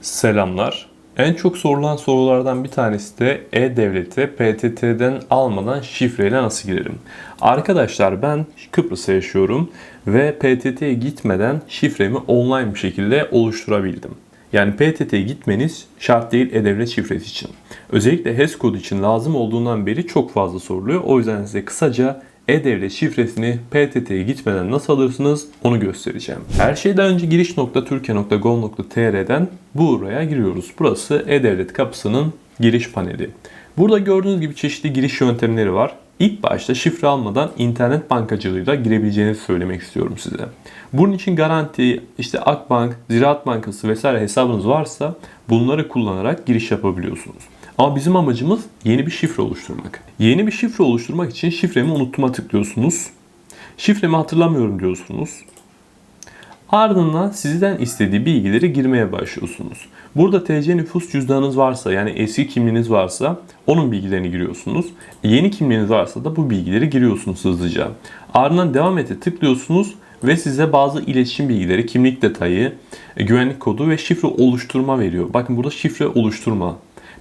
Selamlar. En çok sorulan sorulardan bir tanesi de E-Devlet'e PTT'den almadan şifreyle nasıl girerim? Arkadaşlar ben Kıbrıs'ta yaşıyorum ve PTT'ye gitmeden şifremi online bir şekilde oluşturabildim. Yani PTT'ye gitmeniz şart değil E-Devlet şifresi için. Özellikle HES kodu için lazım olduğundan beri çok fazla soruluyor. O yüzden size kısaca e-Devlet şifresini PTT'ye gitmeden nasıl alırsınız onu göstereceğim. Her şeyden önce giriş.türkiye.gov.tr'den buraya giriyoruz. Burası E-Devlet kapısının giriş paneli. Burada gördüğünüz gibi çeşitli giriş yöntemleri var. İlk başta şifre almadan internet bankacılığıyla girebileceğinizi söylemek istiyorum size. Bunun için garanti, işte Akbank, Ziraat Bankası vesaire hesabınız varsa bunları kullanarak giriş yapabiliyorsunuz. Ama bizim amacımız yeni bir şifre oluşturmak. Yeni bir şifre oluşturmak için şifremi unutma tıklıyorsunuz. Şifremi hatırlamıyorum diyorsunuz. Ardından sizden istediği bilgileri girmeye başlıyorsunuz. Burada TC nüfus cüzdanınız varsa yani eski kimliğiniz varsa onun bilgilerini giriyorsunuz. Yeni kimliğiniz varsa da bu bilgileri giriyorsunuz hızlıca. Ardından devam ete tıklıyorsunuz ve size bazı iletişim bilgileri, kimlik detayı, güvenlik kodu ve şifre oluşturma veriyor. Bakın burada şifre oluşturma.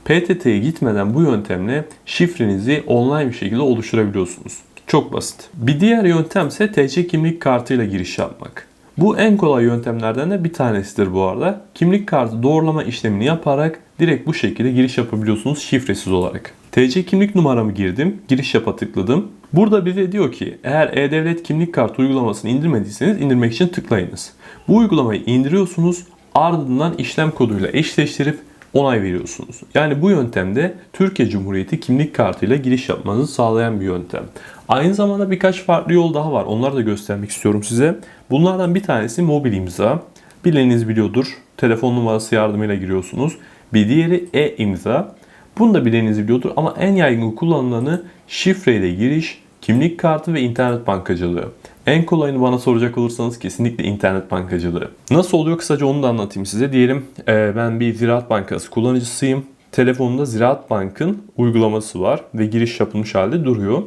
PTT'ye gitmeden bu yöntemle şifrenizi online bir şekilde oluşturabiliyorsunuz. Çok basit. Bir diğer yöntem ise TC kimlik kartıyla giriş yapmak. Bu en kolay yöntemlerden de bir tanesidir bu arada. Kimlik kartı doğrulama işlemini yaparak direkt bu şekilde giriş yapabiliyorsunuz şifresiz olarak. TC kimlik numaramı girdim, giriş yapa tıkladım. Burada bize diyor ki eğer E-Devlet kimlik kartı uygulamasını indirmediyseniz indirmek için tıklayınız. Bu uygulamayı indiriyorsunuz ardından işlem koduyla eşleştirip onay veriyorsunuz. Yani bu yöntemde Türkiye Cumhuriyeti kimlik kartıyla giriş yapmanızı sağlayan bir yöntem. Aynı zamanda birkaç farklı yol daha var. Onları da göstermek istiyorum size. Bunlardan bir tanesi mobil imza. Bileniniz biliyordur. Telefon numarası yardımıyla giriyorsunuz. Bir diğeri e-imza. Bunu da bileniniz biliyordur ama en yaygın kullanılanı şifreyle giriş, kimlik kartı ve internet bankacılığı. En kolayını bana soracak olursanız kesinlikle internet bankacılığı. Nasıl oluyor kısaca onu da anlatayım size. Diyelim e, ben bir Ziraat Bankası kullanıcısıyım. Telefonumda Ziraat Bank'ın uygulaması var ve giriş yapılmış halde duruyor.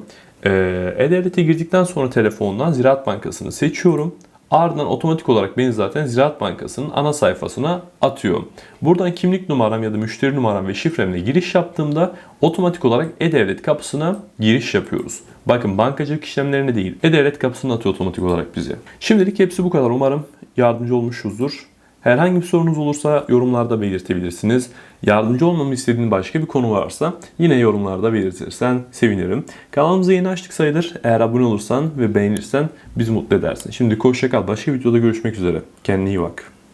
E, E-Devlet'e girdikten sonra telefondan Ziraat Bankası'nı seçiyorum. Ardından otomatik olarak beni zaten Ziraat Bankası'nın ana sayfasına atıyor. Buradan kimlik numaram ya da müşteri numaram ve şifremle giriş yaptığımda otomatik olarak E-Devlet kapısına giriş yapıyoruz. Bakın bankacılık işlemlerine değil E-Devlet kapısına atıyor otomatik olarak bize. Şimdilik hepsi bu kadar. Umarım yardımcı olmuşuzdur. Herhangi bir sorunuz olursa yorumlarda belirtebilirsiniz. Yardımcı olmamı istediğin başka bir konu varsa yine yorumlarda belirtirsen sevinirim. Kanalımızı yeni açtık sayılır. Eğer abone olursan ve beğenirsen bizi mutlu edersin. Şimdi hoşça kal. Başka videoda görüşmek üzere. Kendine iyi bak.